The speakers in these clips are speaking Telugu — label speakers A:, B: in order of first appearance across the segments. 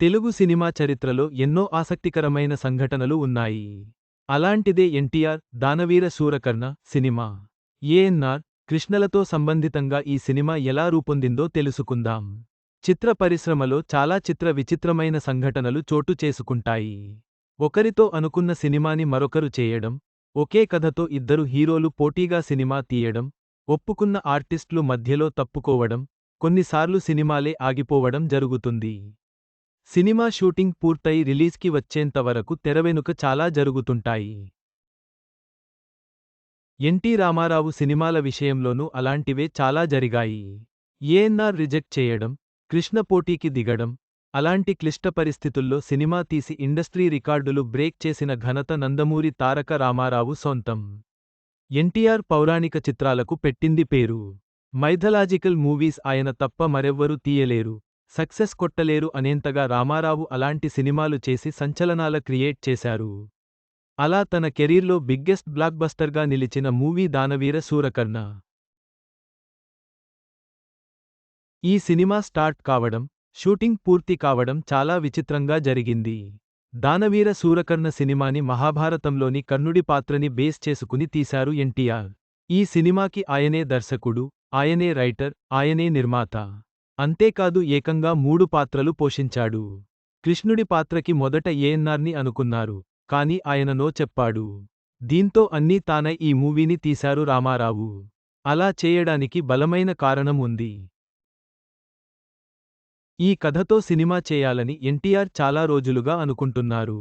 A: తెలుగు సినిమా చరిత్రలో ఎన్నో ఆసక్తికరమైన సంఘటనలు ఉన్నాయి. అలాంటిదే ఎన్టీఆర్ దానవీర శూరకర్ణ సినిమా. ఏఎన్ఆర్ కృష్ణలతో సంబంధితంగా ఈ సినిమా ఎలా రూపొందిందో తెలుసుకుందాం. చిత్ర పరిశ్రమలో చాలా చిత్ర విచిత్రమైన సంఘటనలు చోటు చేసుకుంటాయి. ఒకరితో అనుకున్న సినిమాని మరొకరు చేయడం ఒకే కథతో ఇద్దరు హీరోలు పోటీగా సినిమా తీయడం ఒప్పుకున్న ఆర్టిస్టులు మధ్యలో తప్పుకోవడం కొన్నిసార్లు సినిమాలే ఆగిపోవడం జరుగుతుంది. సినిమా షూటింగ్ పూర్తయి రిలీజ్కి వచ్చేంత వరకు తెరవెనుక చాలా జరుగుతుంటాయి. ఎన్టీ రామారావు సినిమాల విషయంలోనూ అలాంటివే చాలా జరిగాయి. ఏఎన్ఆర్ రిజెక్ట్ చేయడం కృష్ణ పోటీకి దిగడం అలాంటి క్లిష్ట పరిస్థితుల్లో సినిమా తీసి ఇండస్ట్రీ రికార్డులు బ్రేక్ చేసిన ఘనత నందమూరి తారక రామారావు సొంతం. ఎన్టీఆర్ పౌరాణిక చిత్రాలకు పెట్టింది పేరు. మైథలాజికల్ మూవీస్ ఆయన తప్ప మరెవ్వరూ తీయలేరు. సక్సెస్ కొట్టలేరు అనేంతగా రామారావు అలాంటి సినిమాలు చేసి సంచలనాల క్రియేట్ చేశారు. అలా తన కెరీర్లో బిగ్గెస్ట్ బ్లాక్బస్టర్గా నిలిచిన మూవీ దానవీర సూరకర్ణ. ఈ సినిమా స్టార్ట్ కావడం షూటింగ్ పూర్తి కావడం చాలా విచిత్రంగా జరిగింది. దానవీర సూరకర్ణ సినిమాని మహాభారతంలోని కర్ణుడి పాత్రని బేస్ చేసుకుని తీశారు ఎన్టీఆర్. ఈ సినిమాకి ఆయనే దర్శకుడు ఆయనే రైటర్ ఆయనే నిర్మాత. అంతేకాదు ఏకంగా మూడు పాత్రలు పోషించాడు. కృష్ణుడి పాత్రకి మొదట ఏఎన్నార్ని అనుకున్నారు కాని ఆయననో చెప్పాడు. దీంతో అన్నీ తాన ఈ మూవీని తీశారు రామారావు. అలా చేయడానికి బలమైన కారణం ఉంది. ఈ కథతో సినిమా చేయాలని ఎన్టీఆర్ చాలా రోజులుగా అనుకుంటున్నారు.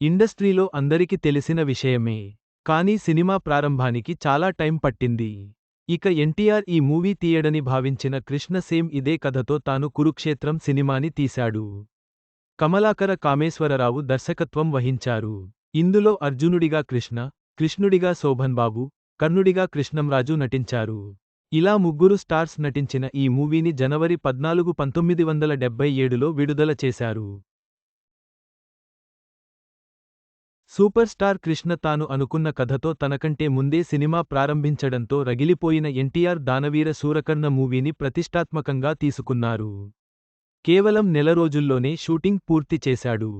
A: ఇండస్ట్రీలో అందరికి తెలిసిన విషయమే కానీ సినిమా ప్రారంభానికి చాలా టైం పట్టింది. ఇక ఎన్టీఆర్ ఈ మూవీ తీయడని భావించిన కృష్ణ సేమ్ ఇదే కథతో తాను కురుక్షేత్రం సినిమాని తీశాడు. కమలాకర కామేశ్వరరావు దర్శకత్వం వహించారు. ఇందులో అర్జునుడిగా కృష్ణ కృష్ణుడిగా శోభన్ బాబు కర్ణుడిగా కృష్ణంరాజు నటించారు. ఇలా ముగ్గురు స్టార్స్ నటించిన ఈ మూవీని జనవరి పద్నాలుగు పంతొమ్మిది వందల డెబ్బై ఏడులో విడుదల చేశారు. సూపర్ స్టార్ కృష్ణ తాను అనుకున్న కథతో తనకంటే ముందే సినిమా ప్రారంభించడంతో రగిలిపోయిన ఎన్టీఆర్ దానవీర సూరకర్ణ మూవీని ప్రతిష్టాత్మకంగా తీసుకున్నారు. కేవలం నెల రోజుల్లోనే షూటింగ్ పూర్తి చేశాడు.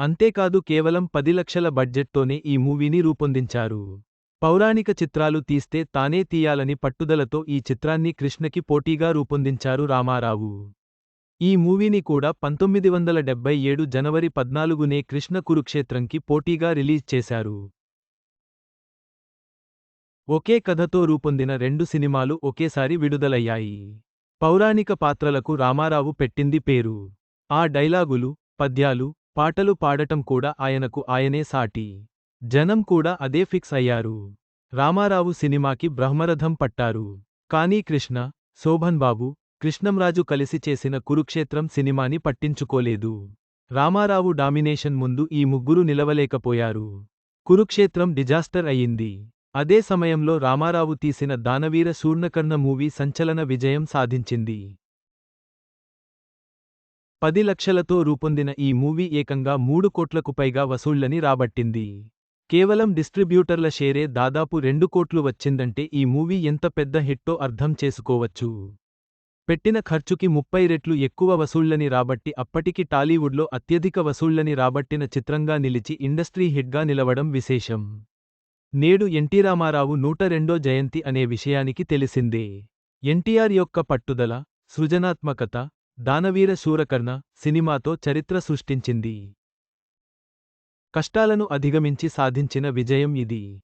A: అంతేకాదు కేవలం పది లక్షల బడ్జెట్తోనే ఈ మూవీని రూపొందించారు. పౌరాణిక చిత్రాలు తీస్తే తానే తీయాలని పట్టుదలతో ఈ చిత్రాన్ని కృష్ణకి పోటీగా రూపొందించారు రామారావు. ఈ మూవీని కూడా పంతొమ్మిది వందల డెబ్బై ఏడు జనవరి పద్నాలుగునే కృష్ణ కురుక్షేత్రంకి పోటీగా రిలీజ్ చేశారు. ఒకే కథతో రూపొందిన రెండు సినిమాలు ఒకేసారి విడుదలయ్యాయి. పౌరాణిక పాత్రలకు రామారావు పెట్టింది పేరు. ఆ డైలాగులు పద్యాలు పాటలు పాడటం కూడా ఆయనకు ఆయనే సాటి. జనం కూడా అదే ఫిక్స్ అయ్యారు. రామారావు సినిమాకి బ్రహ్మరథం పట్టారు. కానీ కృష్ణ శోభన్ బాబు కృష్ణంరాజు కలిసి చేసిన కురుక్షేత్రం సినిమాని పట్టించుకోలేదు. రామారావు డామినేషన్ ముందు ఈ ముగ్గురు నిలవలేకపోయారు. కురుక్షేత్రం డిజాస్టర్ అయింది అదే సమయంలో రామారావు తీసిన దానవీర శూర్ణకర్ణ మూవీ సంచలన విజయం సాధించింది. పది లక్షలతో రూపొందిన ఈ మూవీ ఏకంగా మూడు కోట్లకు పైగా వసూళ్ళని రాబట్టింది. కేవలం డిస్ట్రిబ్యూటర్ల షేరే దాదాపు రెండు కోట్లు వచ్చిందంటే ఈ మూవీ ఎంత పెద్ద హిట్టో అర్థం చేసుకోవచ్చు. పెట్టిన ఖర్చుకి ముప్పై రెట్లు ఎక్కువ వసూళ్ళని రాబట్టి అప్పటికి టాలీవుడ్లో అత్యధిక వసూళ్ళని రాబట్టిన చిత్రంగా నిలిచి ఇండస్ట్రీ హిట్గా నిలవడం విశేషం. నేడు ఎన్టీ రామారావు నూట రెండో జయంతి అనే విషయానికి తెలిసిందే. ఎన్టీఆర్ యొక్క పట్టుదల సృజనాత్మకత దానవీర శూరకర్ణ సినిమాతో చరిత్ర సృష్టించింది. కష్టాలను అధిగమించి సాధించిన విజయం ఇది.